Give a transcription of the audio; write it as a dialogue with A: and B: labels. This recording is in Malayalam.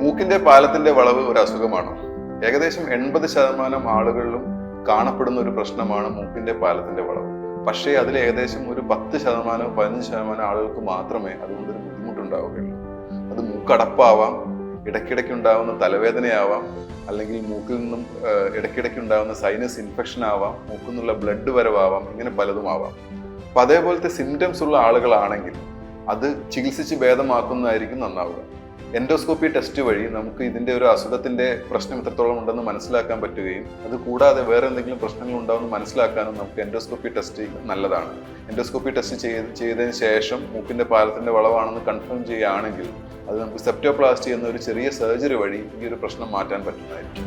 A: മൂക്കിന്റെ പാലത്തിന്റെ വളവ് ഒരു അസുഖമാണ്? ഏകദേശം എൺപത് ശതമാനം ആളുകളിലും കാണപ്പെടുന്ന ഒരു പ്രശ്നമാണ് മൂക്കിന്റെ പാലത്തിന്റെ വളവ്. പക്ഷേ അതിൽ ഏകദേശം ഒരു പത്ത് ശതമാനം പതിനഞ്ച് ശതമാനം ആളുകൾക്ക് മാത്രമേ അതുകൊണ്ടൊരു ബുദ്ധിമുട്ടുണ്ടാവുകയുള്ളൂ. അത് മൂക്കടപ്പാവാം ഇടയ്ക്കിടയ്ക്ക് ഉണ്ടാവുന്ന തലവേദനയാവാം അല്ലെങ്കിൽ മൂക്കിൽ നിന്നും ഇടയ്ക്കിടയ്ക്ക് ഉണ്ടാവുന്ന സൈനസ് ഇൻഫെക്ഷൻ ആവാം മൂക്കിൽ നിന്നുള്ള ബ്ലഡ് വരവാവാം ഇങ്ങനെ പലതും ആവാം. അപ്പൊ അതേപോലത്തെ സിംറ്റംസ് ഉള്ള ആളുകളാണെങ്കിൽ അത് ചികിത്സിച്ച് ഭേദമാക്കുന്നതായിരിക്കും നന്നാവുക. എൻഡോസ്കോപ്പി ടെസ്റ്റ് വഴി നമുക്ക് ഇതിന്റെ ഒരു അസുഖത്തിന്റെ പ്രശ്നം എത്രത്തോളം ഉണ്ടെന്ന് മനസ്സിലാക്കാൻ പറ്റുകയും അത് കൂടാതെ വേറെ എന്തെങ്കിലും പ്രശ്നങ്ങൾ ഉണ്ടാവുമെന്ന് മനസ്സിലാക്കാനും നമുക്ക് എൻഡോസ്കോപ്പി ടെസ്റ്റ് നല്ലതാണ്. എൻഡോസ്കോപ്പി ടെസ്റ്റ് ചെയ്ത് ചെയ്തതിന് ശേഷം മൂക്കിന്റെ പാലത്തിന്റെ വളവാണെന്ന് കൺഫേം ചെയ്യുകയാണെങ്കിൽ അത് നമുക്ക് സെപ്റ്റോപ്ലാസ്റ്റി എന്നൊരു ചെറിയ സർജറി വഴി ഈ ഒരു പ്രശ്നം മാറ്റാൻ പറ്റുന്നതായിരിക്കും.